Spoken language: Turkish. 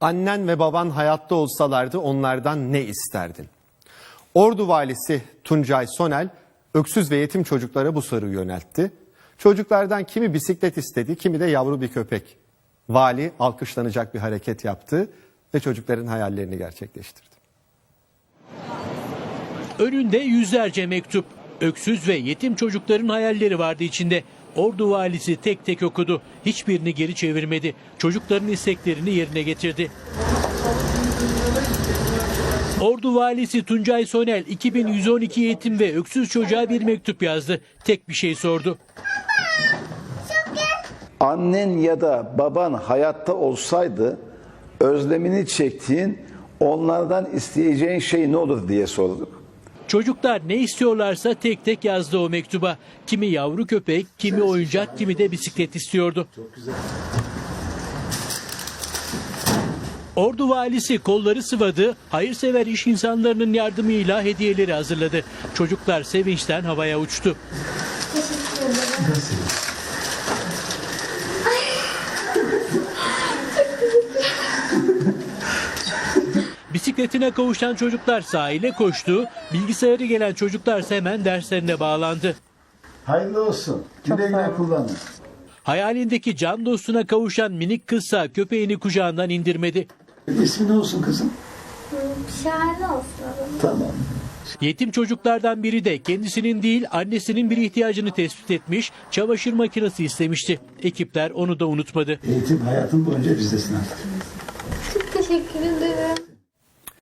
Annen ve baban hayatta olsalardı onlardan ne isterdin? Ordu valisi Tuncay Sonel öksüz ve yetim çocuklara bu soruyu yöneltti. Çocuklardan kimi bisiklet istedi, kimi de yavru bir köpek. Vali alkışlanacak bir hareket yaptı ve çocukların hayallerini gerçekleştirdi. Önünde yüzlerce mektup. Öksüz ve yetim çocukların hayalleri vardı içinde. Ordu valisi tek tek okudu. Hiçbirini geri çevirmedi. Çocukların isteklerini yerine getirdi. Ordu valisi Tuncay Sonel 2112 yetim ve öksüz çocuğa bir mektup yazdı. Tek bir şey sordu. annen ya da baban hayatta olsaydı özlemini çektiğin onlardan isteyeceğin şey ne olur diye sorduk. Çocuklar ne istiyorlarsa tek tek yazdı o mektuba. Kimi yavru köpek, kimi oyuncak, kimi de bisiklet istiyordu. Ordu valisi kolları sıvadı, hayırsever iş insanlarının yardımıyla hediyeleri hazırladı. Çocuklar sevinçten havaya uçtu. Bisikletine kavuşan çocuklar sahile koştu, bilgisayarı gelen çocuklarsa hemen derslerine bağlandı. Hayırlı olsun. Güle güle kullanın. Hayalindeki can dostuna kavuşan minik kızsa köpeğini kucağından indirmedi. İsmi ne olsun kızım? Şahane olsun. Tamam. Yetim çocuklardan biri de kendisinin değil annesinin bir ihtiyacını tespit etmiş, çamaşır makinesi istemişti. Ekipler onu da unutmadı. Eğitim hayatın boyunca bizdesin artık. Çok teşekkür ederim.